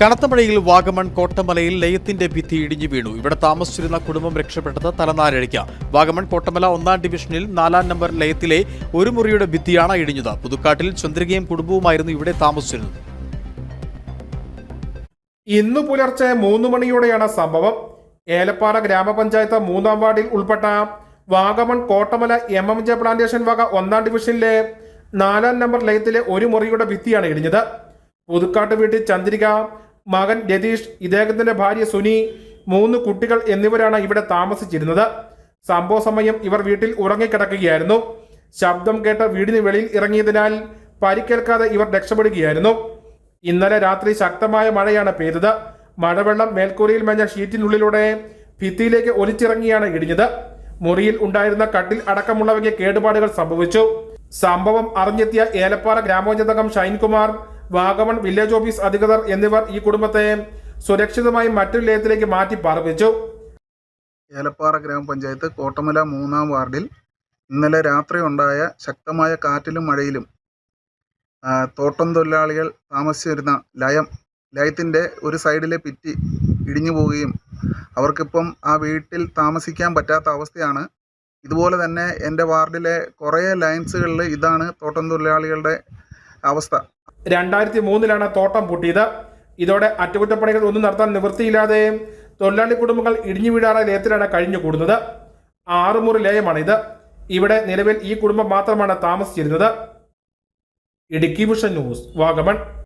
കനത്ത മഴയിൽ വാഗമൺ കോട്ടമലയിൽ ലയത്തിന്റെ ഭിത്തി ഇടിഞ്ഞു വീണു. ഇവിടെ താമസിച്ചിരുന്ന കുടുംബം രക്ഷപ്പെട്ടത് തലനാരഴിക്ക വാഗമൺ കോട്ടമല ഒന്നാം ഡിവിഷനിൽ നാലാം നമ്പർ ലയത്തിലെ ഒരു മുറിയുടെ ഭിത്തിയാണ് ഇടിഞ്ഞത്. പുതുക്കാട്ടിൽ ചന്ദ്രികയും കുടുംബവുമായിരുന്നു ഇവിടെ താമസിച്ചിരുന്നത്. ഇന്ന് പുലർച്ചെ മൂന്ന് മണിയോടെയാണ് സംഭവം. ഏലപ്പാറ ഗ്രാമപഞ്ചായത്ത് മൂന്നാം വാർഡിൽ ഉൾപ്പെട്ട Vagamon Kottamala M M J plantation വക ഒന്നാം ഡിവിഷനിലെ നാലാം നമ്പർ ലയത്തിലെ ഒരു മുറിയുടെ ഭിത്തിയാണ് ഇടിഞ്ഞത്. പുതുക്കാട്ട് വീട്ടിൽ ചന്ദ്രിക മകൻ രതീഷ് ഇദ്ദേഹത്തിന്റെ ഭാര്യ സുനി മൂന്ന് കുട്ടികൾ എന്നിവരാണ് ഇവിടെ താമസിച്ചിരുന്നത്. സംഭവ സമയം ഇവർ വീട്ടിൽ ഉറങ്ങിക്കിടക്കുകയായിരുന്നു. ശബ്ദം കേട്ട വീടിന് വെളിയിൽ ഇറങ്ങിയതിനാൽ പരിക്കേൽക്കാതെ ഇവർ രക്ഷപ്പെടുകയായിരുന്നു. ഇന്നലെ രാത്രി ശക്തമായ മഴയാണ് പെയ്തത്. മഴവെള്ളം മേൽക്കൂരയിൽ മഞ്ഞ ഷീറ്റിനുള്ളിലൂടെ ഭിത്തിയിലേക്ക് ഒലിച്ചിറങ്ങിയാണ് ഇടിഞ്ഞത്. മുറിയിൽ ഉണ്ടായിരുന്ന കട്ടിൽ അടക്കമുള്ളവയ്ക്ക് കേടുപാടുകൾ സംഭവിച്ചു. സംഭവം അറിഞ്ഞെത്തിയ ഏലപ്പാറ ഗ്രാമപഞ്ചായത്തംഗം ഷൈൻകുമാർ വാഗമൺ വില്ലേജ് ഓഫീസ് അധികൃതർ എന്നിവർ ഈ കുടുംബത്തെ സുരക്ഷിതമായി മറ്റൊരു ലയത്തിലേക്ക് മാറ്റി പാർപ്പിച്ചു. ഏലപ്പാറ ഗ്രാമപഞ്ചായത്ത് കോട്ടമല മൂന്നാം വാർഡിൽ ഇന്നലെ രാത്രി ഉണ്ടായ ശക്തമായ കാറ്റിലും മഴയിലും തോട്ടം തൊഴിലാളികൾ താമസിച്ചിരുന്ന ലയം ലയത്തിന്റെ ഒരു സൈഡിലെ പിറ്റി ഇടിഞ്ഞു പോവുകയും അവർക്കിപ്പം ആ വീട്ടിൽ താമസിക്കാൻ പറ്റാത്ത അവസ്ഥയാണ്. ഇതുപോലെ തന്നെ എന്റെ വാർഡിലെ കുറേ ലൈൻസുകളിൽ ഇതാണ് തോട്ടം തൊഴിലാളികളുടെ അവസ്ഥ. രണ്ടായിരത്തി മൂന്നിലാണ് തോട്ടം പൂട്ടിയത്. ഇതോടെ അറ്റകുറ്റപ്പണികൾ ഒന്നും നടത്താൻ നിവൃത്തിയില്ലാതെ തൊഴിലാളി കുടുംബങ്ങൾ ഇടിഞ്ഞു വീഴാറ ലയത്തിലാണ് കഴിഞ്ഞുകൂടുന്നത്. ആറുമുറി ലയമാണിത്. ഇവിടെ നിലവിൽ ഈ കുടുംബം മാത്രമാണ് താമസിച്ചിരുന്നത്. Idukki vision news Vagamon.